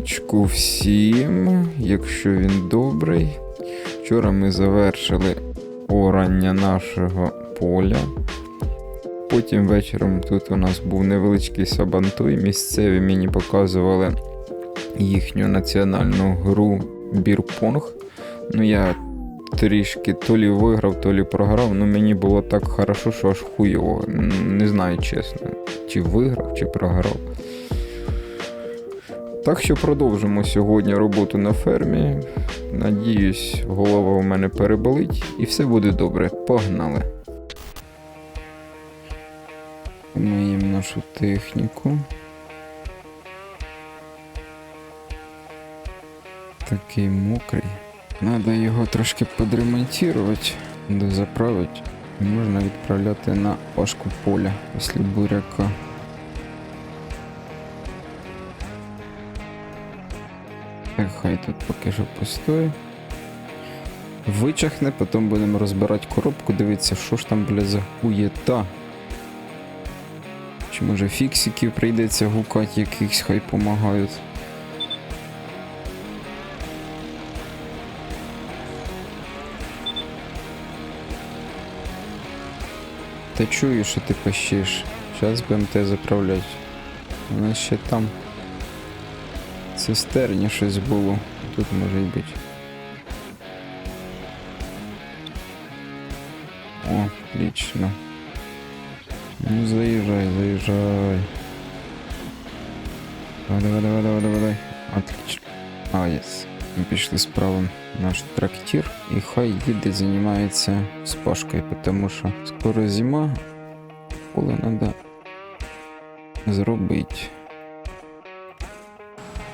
раночку всім, якщо він добрий. Вчора ми завершили орання нашого поля. Потім вечором тут у нас був невеличкий сабантуй. Місцеві мені показували їхню національну гру бірпонг. Ну я трішки то лі виграв, то лі програв. Ну мені було так хорошо, що аж хуйово. Не знаю чесно, чи виграв, чи програв. Так що продовжимо сьогодні роботу на фермі. Надіюсь, голова у мене переболить і все буде добре. Погнали. Миємо нашу техніку. Такий мокрий. Надо його трошки подремонтувати, дозаправити. І можна відправляти на пашку поля після буряка. Хай тут поки що постоїть. Вичахне, потім будемо розбирати коробку, дивитися, що ж там, бля, за хуєта. Чи може фіксиків прийдеться гукати якихось, хай помагають. Та чую, що ти пищиш. Зараз заправляти. У нас ще там цистерні щось було. Тут може й бути. О, отлично. Ну заїжджай, заїжджай. Давай, давай, давай, давай, давай, давай. Отлично. А, єс. Ми пішли справа наш трактир. І хай їде займається спашкою, тому що скоро зима. Поле треба зробити.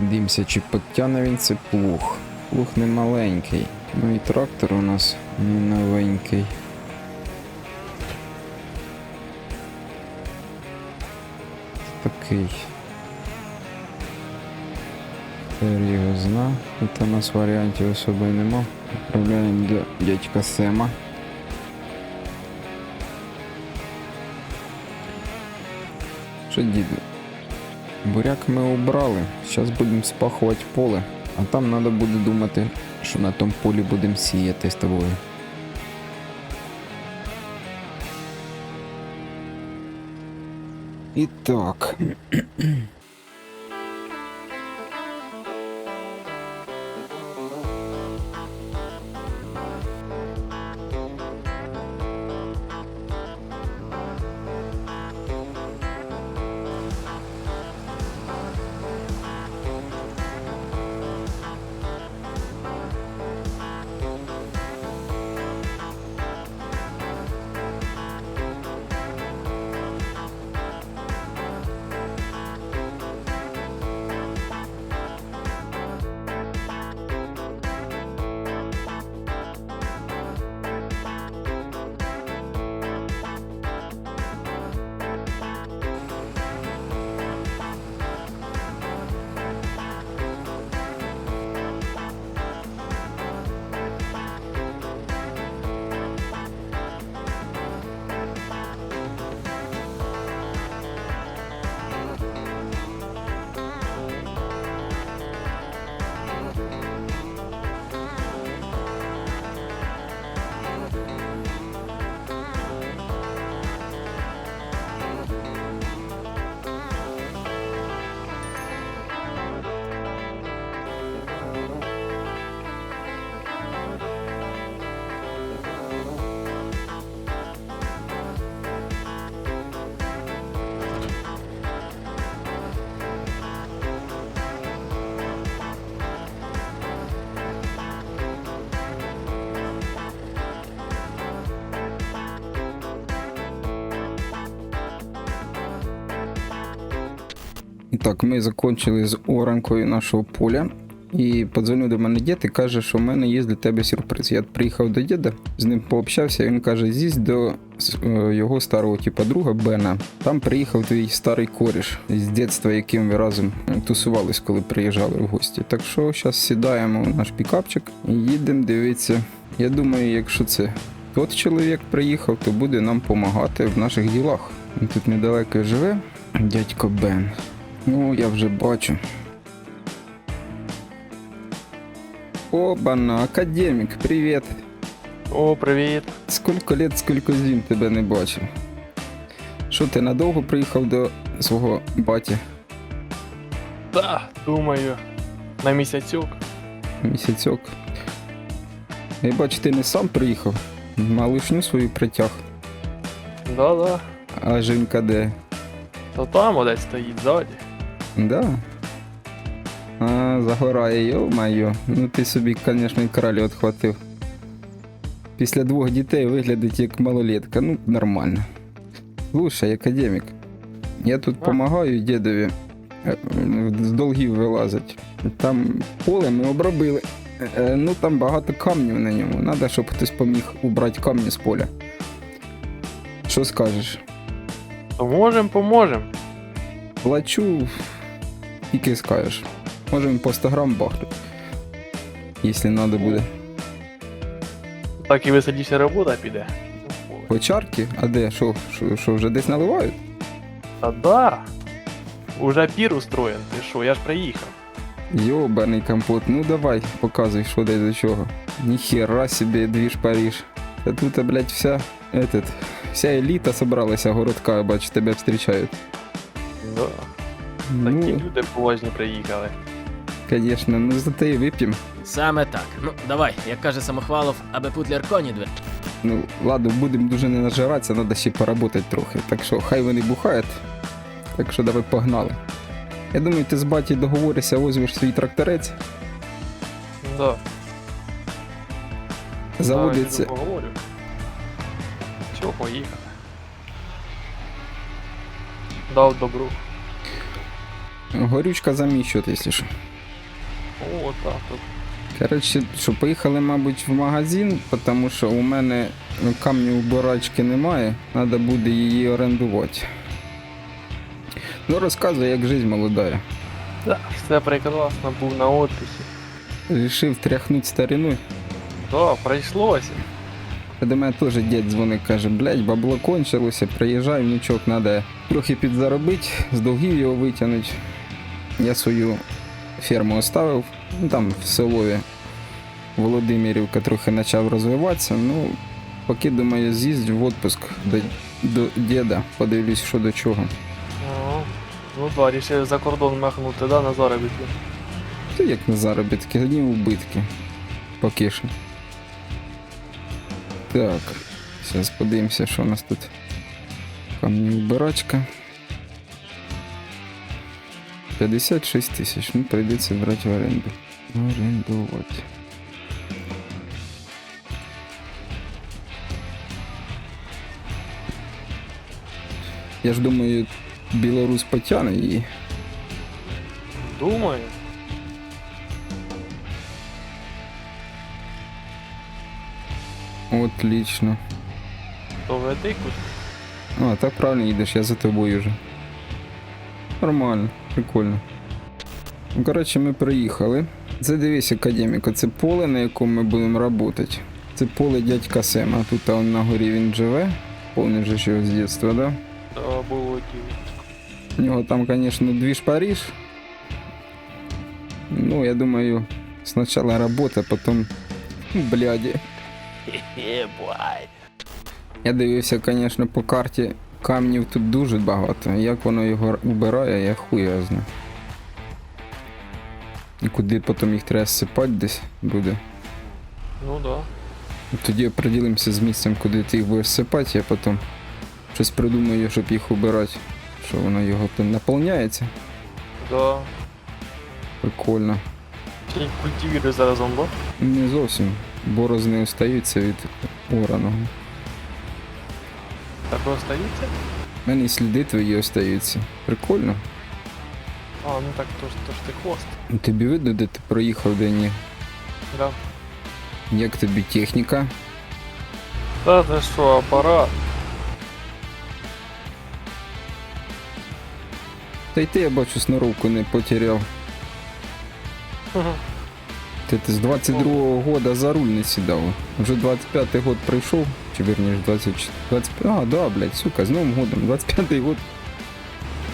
Подивимося, чи підтягне він це плуг. Плуг не маленький. Ну і трактор у нас не новенький. Такий. Тепер його зна. Тут у нас варіантів особо й нема. Відправляємо до дядька Сема. Що діду? Буряк ми убрали. Зараз будемо спахувати поле. А там треба буде думати, що на тому полі будемо сіяти з тобою. І так. Так, ми закончили з оранкою нашого поля. І подзвонив до мене дід і каже, що в мене є для тебе сюрприз. Я приїхав до діда, з ним пообщався, і він каже: з'їзь до е, його старого типа друга Бена. Там приїхав твій старий коріш з дитинства, яким ви разом тусувались, коли приїжджали в гості. Так що зараз сідаємо в наш пікапчик і їдемо дивитися. Я думаю, якщо це тот чоловік приїхав, то буде нам допомагати в наших ділах. Він тут недалеко живе, дядько Бен. Ну, я вже бачу. Обана, академик, привіт. О, привіт. Скільки лет, скільки зим тебе не бачив. Що ти надовго приїхав до свого баті? Да, думаю, на місяцюк. Місяцьок. Я бачу, ти не сам приїхав, малишню свою притяг. Да-да. А жінка де? То там одесь стоїть ззаді. Да. А, загорає, йо-майо. Ну ти собі, звісно, і кралі отхватив. Після двох дітей виглядить як малолетка. Ну, нормально. Слушай, академік. Я тут допомагаю дідові з долгів вилазить. Там поле ми обробили. Е, Ну там багато камнів на ньому. Надо, щоб хтось поміг убрати камні з поля. Що скажеш? Поможем, поможем. Плачу, тільки скажеш. Можемо по 100 грам бахнути. Якщо треба буде. Так і веселіше робота піде. По чарки? А де? Що, що, що вже десь наливають? Та да. Уже пір устроєн, ти що, я ж приїхав. Йобаний компот, ну давай, показуй, що де до чого. Ніхера собі двіж Париж. Та тут, блядь, вся, этот, вся еліта собралася городка, я бачу, тебе зустрічають. Да. Такі Ну, люди поважні приїхали. звісно, ну зато і вип'ємо. Саме так. Ну, давай, як каже самохвалов, аби путлер коні двер. Ну, ладно, будемо дуже не нажиратися, треба ще поработати трохи. Так що хай вони бухають. Так що давай погнали. Я думаю, ти з баті договоришся, возьмеш свій тракторець, Да. заводиться. Давай, поговорю. Чого поїхати? Дав добру. Горючка заміщувати, якщо що. О, так, тут. Коротше, що поїхали, мабуть, в магазин, тому що у мене камню убирачки немає, треба буде її орендувати. Ну, розказуй, як життя молодая. Да, все прекрасно, був на отдихі. Рішив тряхнути старину. Да, прийшлося. До мене теж дід дзвонить, каже, блядь, бабло кончилося, приїжджай, внучок, треба трохи підзаробити, з долгів його витягнути. Я свою ферму оставив, ну, там в селові Володимирівка трохи почав розвиватися. Ну, поки думаю, з'їздю в відпуск до, до діда, подивлюсь, що до чого. Ну, ну да, рішив за кордон махнути, да, на заробітки. Та як на заробітки, одні убитки. Поки що. Так, зараз подивимося, що у нас тут. Камні убирачка. 56 тисяч. Ну, прийдеться брати в оренду. Орендувати. Я ж думаю, білорус потягне її. Думаю. Отлично. То веди куди. А, так правильно їдеш, я за тобою вже. Нормально, Прикольно. Ну, коротше, ми приїхали. Це дивись, академіко, це поле, на якому ми будемо працювати. Це поле дядька Сема. Тут он на горі він живе. Повний вже ще з дитинства, да? То було діло. У нього там, звісно, двіж Париж. Ну, я думаю, спочатку робота, потім. Бляді. Хе-хе, бай. Я дивився, звісно, по карті камнів тут дуже багато. Як воно його убирає, я хуй його знаю. І куди потім їх треба сипати десь буде. Ну да. Тоді оприділимося з місцем, куди ти їх будеш сипати, я потім щось придумаю, щоб їх убирати. Що воно його там наповняється. Да. Прикольно. Чи культивірує зараз зомбо? Не зовсім. Борозни остаються від ораного. Так остається? У мене і сліди твої остаються. Прикольно. А, ну так то ж, то ж ти хвост. Тобі видно, де ти проїхав, де ні? Да. Як тобі техніка? Та ти що, апарат? Та й ти, я бачу, сноровку не потеряв. Хе-хе. Ти, ти з 22-го года за руль не сідав. Вже 25-й год прийшов, чи вірніше 24. 25... А, да, блядь, сука, з Новим годом. 25-й год.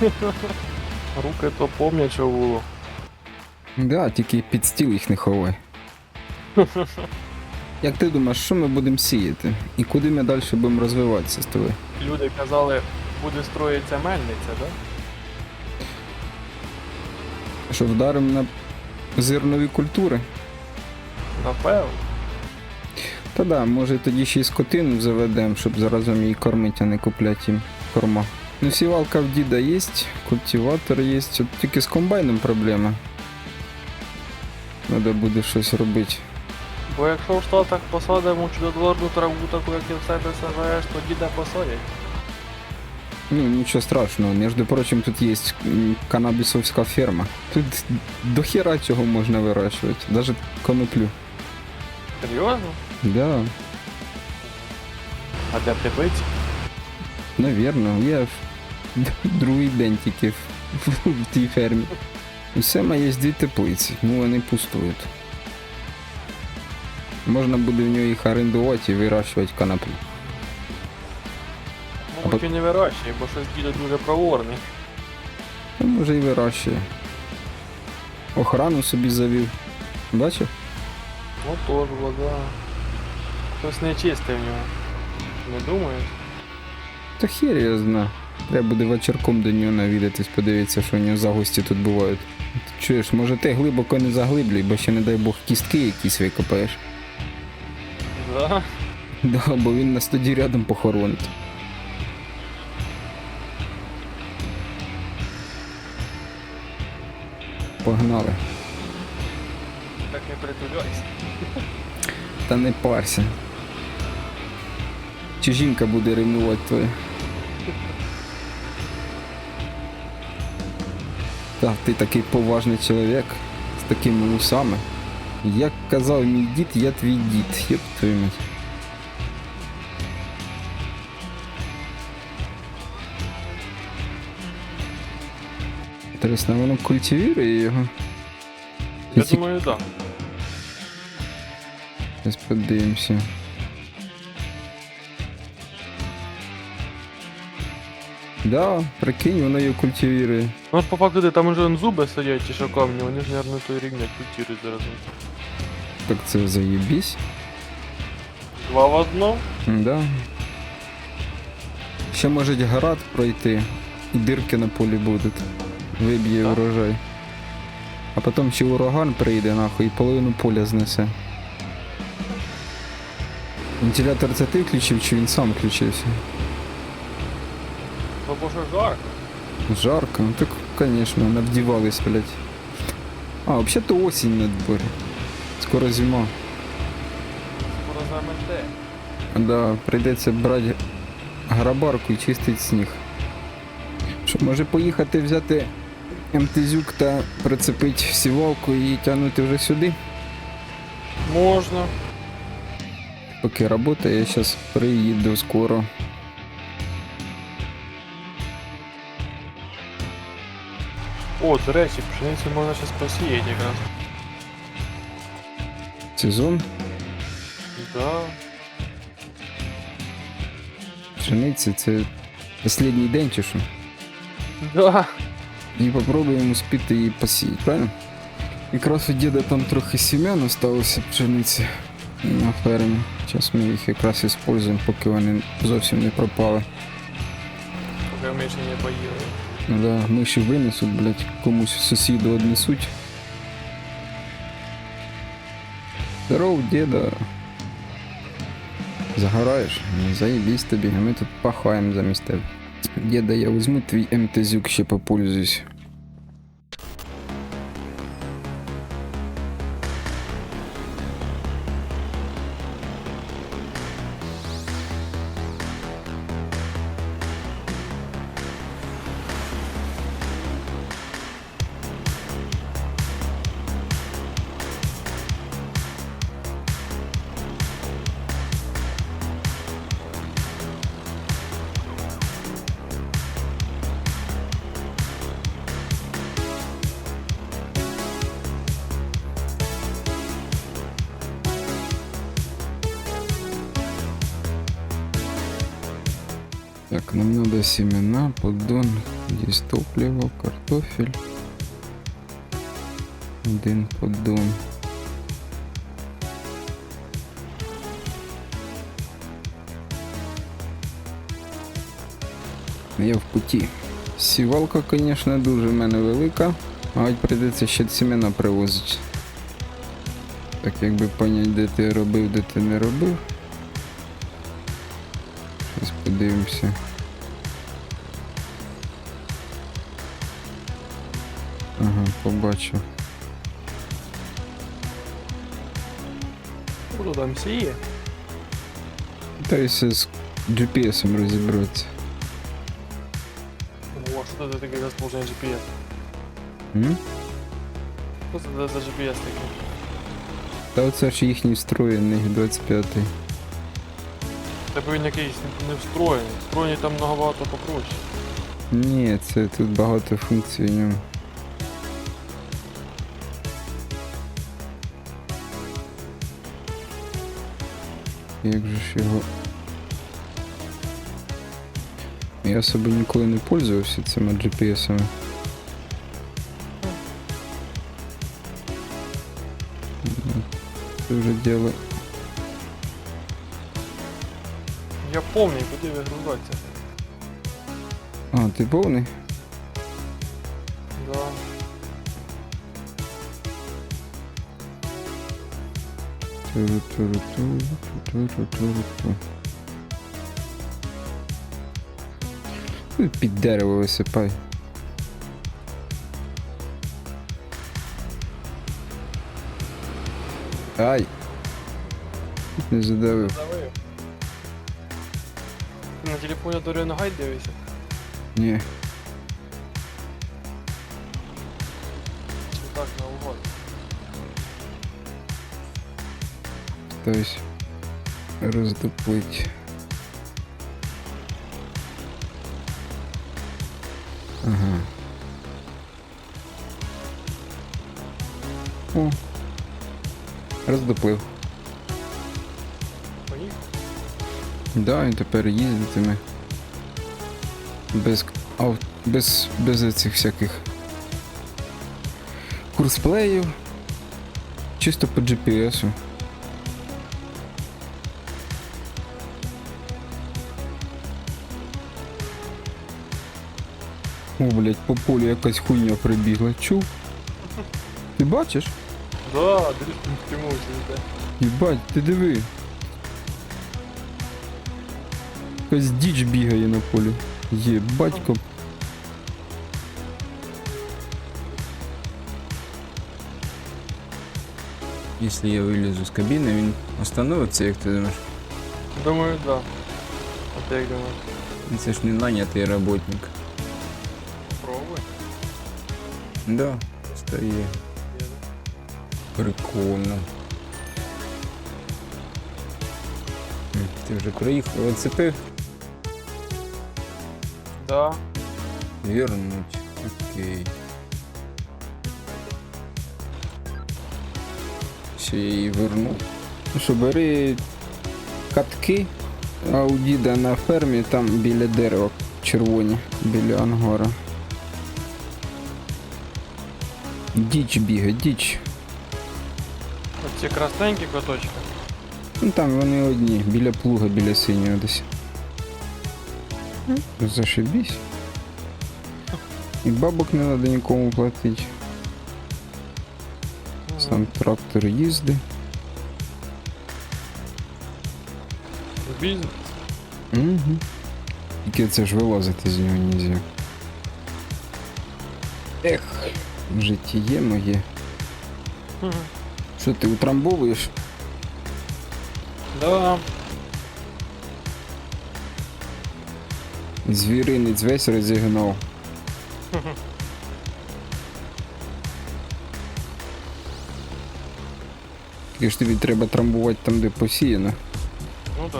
Руки то помнять, що було. Да, тільки під стіл їх не ховай. Як ти думаєш, що ми будемо сіяти? І куди ми далі будемо розвиватися з тобою? Люди казали, буде строїться мельниця, да? Що вдаримо на зернові культури? Напевно. Та да, може тоді ще й скотину заведемо, щоб заразом її кормити, а не купляти їм корма. Ну, сівалка в діда є, культиватор є, от тільки з комбайном проблема. Треба буде щось робити. Бо якщо в Штатах посадимо чудотворну траву, таку, як і в себе сажаєш, то діда посадять. Ну, нічого страшного. Між прочим, тут є канабісовська ферма. Тут до хера чого можна вирощувати, навіть коноплю. Серйозно? Да, А де в теплиці? навірно, я ж другий день тільки в, в тій фермі. У Сема є дві теплиці, ну вони пустують. Можна буде в нього їх орендувати і вирощувати коноплю. Мабуть, він не вирощує, бо щось діда дуже проворний. Ну, може і вирощує. Охрану собі завів. Бачив? Ну тож, вода. Щось нечисте в нього. Не думаєш? Та хер я знаю. Треба буде вечірком до нього навідатись, подивитися, що у нього загості тут бувають. Ти чуєш, може ти глибоко не заглиблюй, бо ще не дай Бог кістки якісь викопаєш. Да. Да, бо він нас тоді рядом похоронить. Погнали. Так не притуляйся. Та не парся. Чи жінка буде ревнувати твоя? Так, ти такий поважний чоловік з такими усами. Як казав мій дід, я твій дід. Єп твою мать. Інтересно, воно культивірує його? Я думаю, так. Зараз подивимося. Да, прикинь, воно її культивірує. Ну ж по факту де там уже зуби сидять ті що камні, вони ж, мабуть, той рівня культури зараз. Так це заєбісь. Два в одну. Да. Ще може град пройти, і дирки на полі будуть. Виб'є Так. урожай. А потім ще ураган прийде нахуй і половину поля знесе. Вентилятор це ти включив чи він сам включився? Бо що жарко. Жарко, ну так, конечно, навдівались, блядь. А, вообще-то осінь на дворі. Скоро зима. Скоро замете. Да, прийдеться брати грабарку і чистити сніг. Що, може поїхати взяти МТЗюк та прицепити сівалку і тягнути вже сюди? Можна. Поки робота, я зараз приїду скоро. О, до речі, пшеницю можна зараз посіяти якраз. Сезон, Да. пшениці, це останній день чи що? Да. І попробуємо успіти її посіяти, правильно? Якраз у діда там трохи сім'ян осталося пшениці на фермі. Зараз ми їх якраз використовуємо, поки вони зовсім не пропали. Поки ми ще не поїли. Ну да, миші винесуть, блядь, комусь сусіду однесуть. Здоров, деда. Загораєш? Заєбісь тобі, ми тут пахаємо замість тебе. Деда, я візьму твій МТЗюк ще попользуюсь. нам надо семена, поддон, здесь топливо, картофель. Один поддон. Я в путі. Сівалка, звісно, дуже в мене велика, Мабуть, прийдеться ще сімена привозити. Так якби понять, де ти робив, де ти не робив. Зараз подивимося. Ага, побачив. Буду там сіє. Питаюся з GPS розібратися. О, що це таке розположення GPS? М? Що це за GPS таке? Та оце ж їхній встроєний 25-й. Тебе він якийсь не- не встроєний. Встроєний там набагато попроще. Ні, це тут багато функцій в ньому. Як же ж його. Я особо ніколи не пользувався цими GPS-ами. Це вже діло. Я повний, куди вигрузатися. А, ти повний? Під дерево висипай. Ай! Не задавив. На телефоні Доріан Гайд дивишся? Ні. Хтось роздуплить. Ага. О. Роздуплив. Да, він тепер їздитиме. Без ав... без, без цих всяких курсплеїв. Чисто по GPS-у. О, блять, по полю якась хуйня прибігла. Чув? Ти бачиш? Да, дрифтинг прямую йде. Єбать, ти диви. Якась діч бігає на полі. Єбатько. Якщо я вилізу з кабіни, він остановиться, як ти думаєш? Думаю, да. А ти як думаєш? Це ж не нанятий работник. Да, стає. Прикольно. Ти вже проїхав, оцепив? Да. Вернуть. Окей. Все, я її верну. Ну що, бери катки, а у діда на фермі там біля дерева червоні, біля ангора. Діч бігає, діч. Оці красненькі квиточки. Ну там вони одні, біля плуга, біля синього десь. Зашибісь. І бабок не треба нікому платити. Сам трактор їздить. Бізнес. Угу. Тільки це ж вилазити з нього нельзя. Ех, Життє моє. Мгм. Що ти утрамбовуєш? Да. Звіринець весь розігнав. Тільки ж тобі треба трамбувати там, де посіяно. Ну да.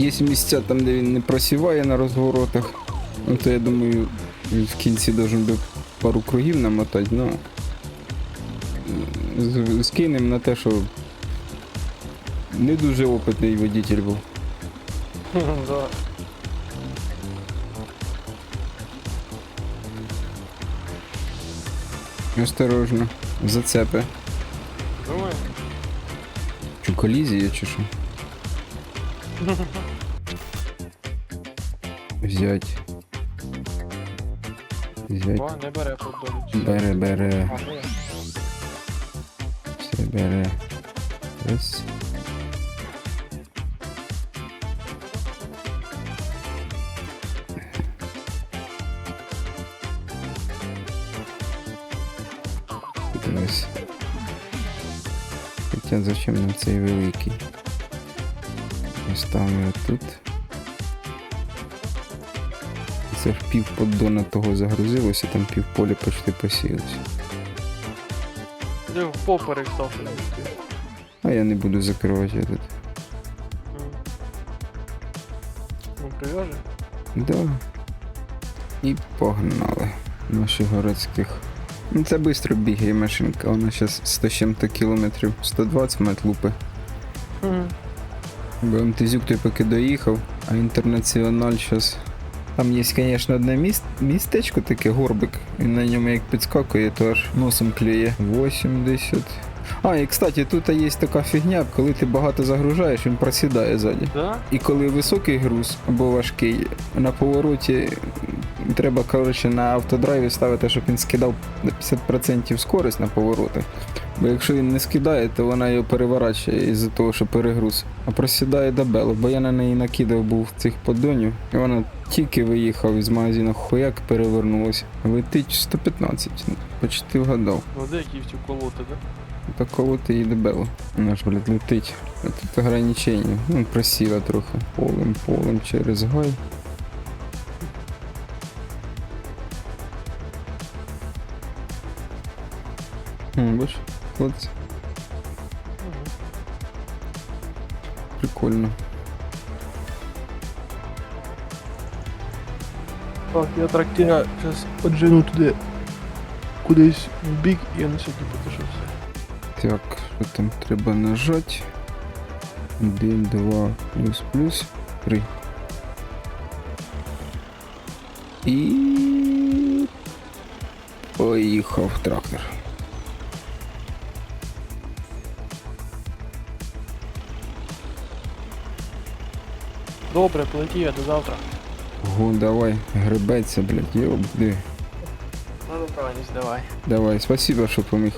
Є місця там, де він не просіває на розворотах. Ну то я думаю, він в кінці должен би пару кругів намотати, ну. з- Скинем на те, що не дуже опитний водитель був. Осторожно. Зацепи. Думаю. колізія чи що? Взять. Взять. О, не бере подолі. Бере, бере. Все бере. Раз. Дивись. Хоча зачем нам цей великий? Поставимо тут. Це пів поддона того загрузилося, там пів поля почти посіялося. В поперек став. А я не буду закривати этот. Ну, прив'яжи. Да. І погнали. Наших городських. Ну це швидко бігає машинка, вона зараз 100 з чим-то кілометрів, 120 мет лупи. Бо МТЗюк той поки доїхав, а інтернаціональ зараз. Там є, звісно, одне міст, містечко таке, горбик. Він на ньому як підскакує, то аж носом клює. 80. А, і кстати, тут є така фігня, коли ти багато загружаєш, він просідає ззаді. Да? І коли високий груз або важкий, на повороті треба коротше, на автодрайві ставити, щоб він скидав 50% скорість на повороти. Бо якщо він не скидає, то вона його переворачує із-за того, що перегруз. А просідає дебело, бо я на неї накидав був цих поддонів, і вона тільки виїхав із магазину хуяк перевернулася. Летить 115, ну, почти вгадав. Води, які в цю колоти, да? Такого ти і дебело. Вона ж, блядь, летить. А тут ограничення. Ну, просіла трохи. Полем, полем через гай. О, бач, хлопці, прикольно. Так, я трактира зараз поджену туди кудись в бік і на сьогодні все. Так, що там треба нажати? Один, два, плюс, плюс, три. І поїхав трактор. Добре, полетів я до завтра. Го, давай, гребеться, блядь, йобди. Ну, добраність, давай. Давай, спасибо, що поміг.